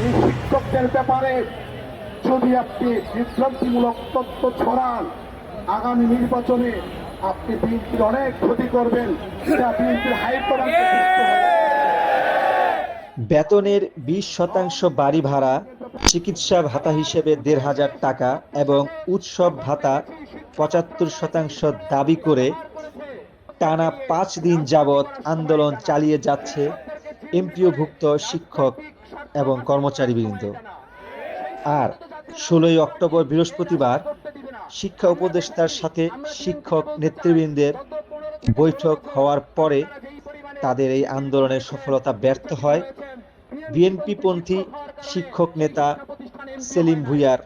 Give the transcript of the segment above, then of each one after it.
শিক্ষকদের ব্যাপারে যদি আপনি বিভ্রান্তিমূলক তথ্য ছড়ান, আগামী নির্বাচনে আপনি বিএনপির অনেক ক্ষতি করবেন, যা বিএনপির হাইকমান্ডকে বুঝতে বেতনের বিশ শতাংশ বাড়ি ভাড়া, চিকিৎসা ভাতা হিসেবে দেড় হাজার টাকা এবং উৎসব ভাতা পঁচাত্তর শতাংশ দাবি করে টানা পাঁচ দিন যাবৎ আন্দোলন চালিয়ে যাচ্ছে এমপিওভুক্ত শিক্ষক এবং কর্মচারীবৃন্দ। আর ষোলোই অক্টোবর বৃহস্পতিবার শিক্ষা উপদেষ্টার সাথে শিক্ষক নেতৃবৃন্দের বৈঠক হওয়ার পরে তাদের এই আন্দোলনের সফলতা ব্যর্থ হয়। বিএনপি পন্থী শিক্ষক নেতা সেলিম ভুইয়ার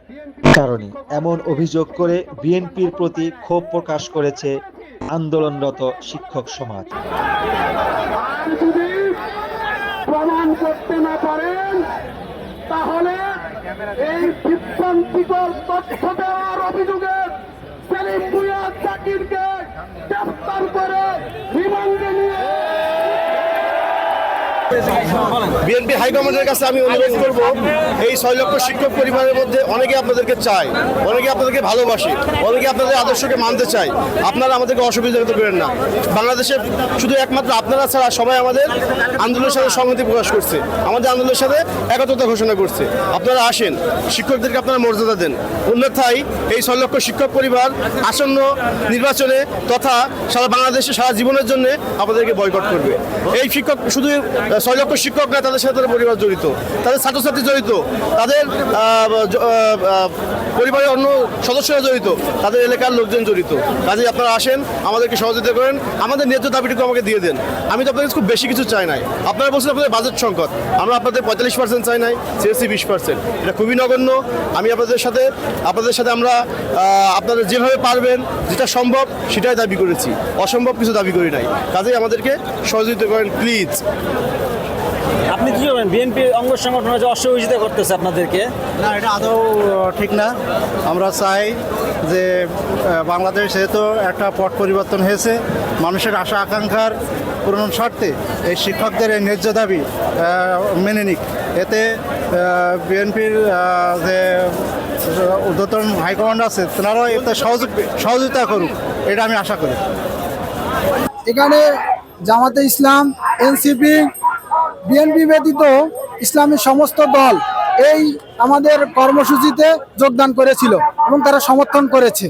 কারণে এমন অভিযোগ করে বিএনপির প্রতি ক্ষোভ প্রকাশ করেছে আন্দোলনরত শিক্ষক সমাজ। করতে না পারেন তাহলে এই বিভ্রান্তিকর তথ্য দেওয়ার অভিযোগে সেলিম ভুয়া জাকিরকে বিএনপি হাইকমান্ডের কাছে আমি অনুরোধ করব, এই ছয় লক্ষ শিক্ষক পরিবারের মধ্যে অনেকে আপনাদেরকে চায়, অনেকে আপনাদেরকে ভালোবাসে, অনেকে আপনাদের আদর্শকে মানতে চায়। আপনারা আমাদেরকে অসুবিধা করেন না। বাংলাদেশে শুধু একমাত্র আপনারা ছাড়া সবাই আমাদের আন্দোলনের সাথে সংহতি প্রকাশ করছে, আমাদের আন্দোলনের সাথে একত্রতা ঘোষণা করছে। আপনারা আসেন, শিক্ষকদেরকে আপনারা মর্যাদা দেন। অন্যথায় এই ছয় লক্ষ শিক্ষক পরিবার আসন্ন নির্বাচনে তথা সারা বাংলাদেশে, সারা জীবনের জন্য আপনাদেরকে বয়কট করবে। এই শিক্ষক শুধু ছয় লক্ষ শিক্ষক না তাদের সাথে পরিবার জড়িত তাদের ছাত্রছাত্রী জড়িত তাদের পরিবারের অন্য সদস্যরা জড়িত, তাদের এলাকার লোকজন জড়িত। কাজে আপনারা আসেন, আমাদেরকে সহযোগিতা করেন, আমাদের ন্যায্য দাবিটুকু আমাকে দিয়ে দেন। আমি তো আপনাদের খুব বেশি কিছু চাই নাই। আপনারা বলছেন আপনাদের বাজেট সংকট। আমরা আপনাদের পঁয়তাল্লিশ পার্সেন্ট চাই নাই সিএসসি বিশ পার্সেন্ট এটা খুবই নগণ্য। আমি আপনাদের সাথে আপনাদের সাথে আমরা আপনারা যেভাবে পারবেন, যেটা সম্ভব, সেটাই দাবি করেছি। অসম্ভব কিছু দাবি করি নাই। কাজেই আমাদেরকে সহযোগিতা করেন প্লিজ আপনি কি করবেন বিএনপি অঙ্গ সংগঠন যে অসহযোগিতা করতেছে আপনাদেরকে? না এটা আদৌ ঠিক না। আমরা চাই যে বাংলাদেশ যেহেতু একটা পট পরিবর্তন হয়েছে মানুষের আশা আকাঙ্ক্ষার পূরণ স্বার্থে এই শিক্ষকদের এই ন্যায্য দাবি মেনে নিক। এতে বিএনপির যে ঊর্ধ্বতন হাইকমান্ড আছে তেনারাও এতে সহযোগ সহযোগিতা করুক। এটা আমি আশা করি। এখানে জামাতে ইসলাম এনসিপি বিএনপি ব্যতীত ইসলামী সমস্ত দল এই আমাদের কর্মসূচিতে যোগদান করেছিল এবং তারা সমর্থন করেছে।